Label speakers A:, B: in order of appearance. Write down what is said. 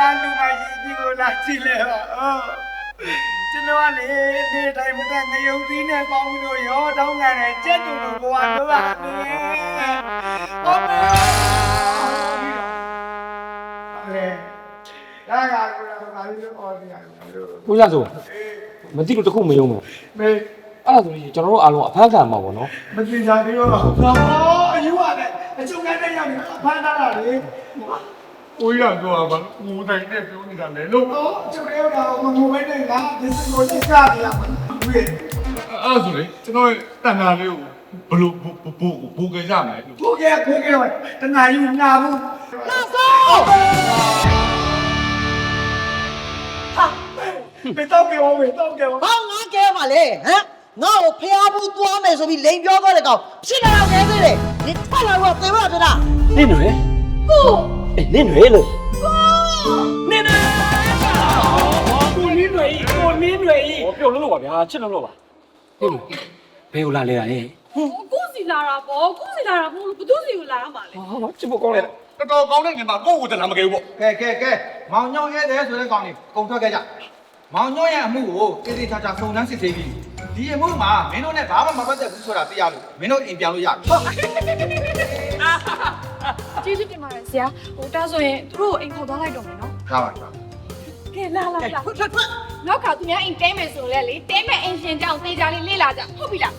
A: လာကြည့်လဲပါအော်ကျွန်တော်ကလေနေ့တိုင်းမတက်ငရုတ်သီးနဲ့ပေါင်းပြီးတော့ရောတောင်းခံတယ်ကြက်တူတူဘဝတို့ပါနေဟုတ်မယ်အဲဒါကကိုယ်ကဘာလို့အော်နေရလဲ
B: ကိုရဆိုမသိလို့တခုမယုံဘူး
A: မေ
B: အဲ့ဒါဆိုရင်ကျွန်တော်တို့အားလုံးအဖမ်းခံမှာပေါ့နော်
A: မသိကြသေးတော့ဘာအယူရတယ်အချုပ်ကနေရောက်နေဖမ်းထားတာလေ
C: ကိုရတော့ဘာကိုတိုင်းနဲ့ပြောနေတာလဲလို့
A: ဟောချုပ်ရောက်တာမငိုမဲနဲ့ငါဒီစကိုချစ်ကြရမှာဝေး
C: အဲ့ဒါဆိုလေကျွန်တော်တန်ခါလေးကိုဘလို့ဘူဘူဘူကြရမယ်လို့
A: ကိုကဲကိုကဲတနာယူနာဘူး
D: လာစော
A: မတော့ပြောမတော့ပြော
D: ဘာငါကဲပါလေဟမ်ငါ့ကိုဖျားဘူးသွားမယ်ဆိုပြီးလိန်ပြောသွားတဲ့ကောင်ဖြစ်လာတော့နေသေးတယ်ဒီထက်လာတော့သေမလားပြတာ
B: နင့်တွေကို အေးနင့်တွေလို့နင့်တွေကိုနင်းတွေကိုနင်းတွေဟောပြုတ်လို့လို့ပါဗျာချစ်လို့လို့ပါဟင်းဘယ်ကိုလာလဲတာလဲ
E: ကိုစီလာတာပေါ့ကိုစီလာတာဘလို့ဘသူစီကိုလာရမှာလဲ
B: ဟောချစ်ဖို့ကောင်းလဲ
C: တော်တော်ကောင်းတဲ့ငင်မှာကိုယ့်ကိုတနာမကယ်ဘူးပေါ့
F: ကဲကဲကဲမောင်ညောင်းရဲတယ်ဆိုတဲ့ကောင်လေးကုံထွက်ခဲ့ကြမောင်ညောင်းရဲ့အမှုကိုတိတိကျကျစုံစမ်းစစ်ဆေးပြီးဒီအမှုမှာမင်းတို့နဲ့ဘာမှမပတ်သက်ဘူးဆိုတာသိရလို့မင်းတို့အိမ်ပြန်လို့ရပြီ
E: ဆရာဟိုတာဆိုရင်သူတို့အိမ်ခေါ်သွားလိုက်တော့မယ်နော်
F: ဒါပါဒါ
E: ကဲလာလာလာ
D: ထွက်ထွက်ထွက်
E: နောက်ခါသူများအိမ်တဲမယ်ဆိုလဲလေတဲမဲ့အိမ်ရှင်ကြောင့်သေချာလေးလေ့လာကြဟုတ်ပြီလား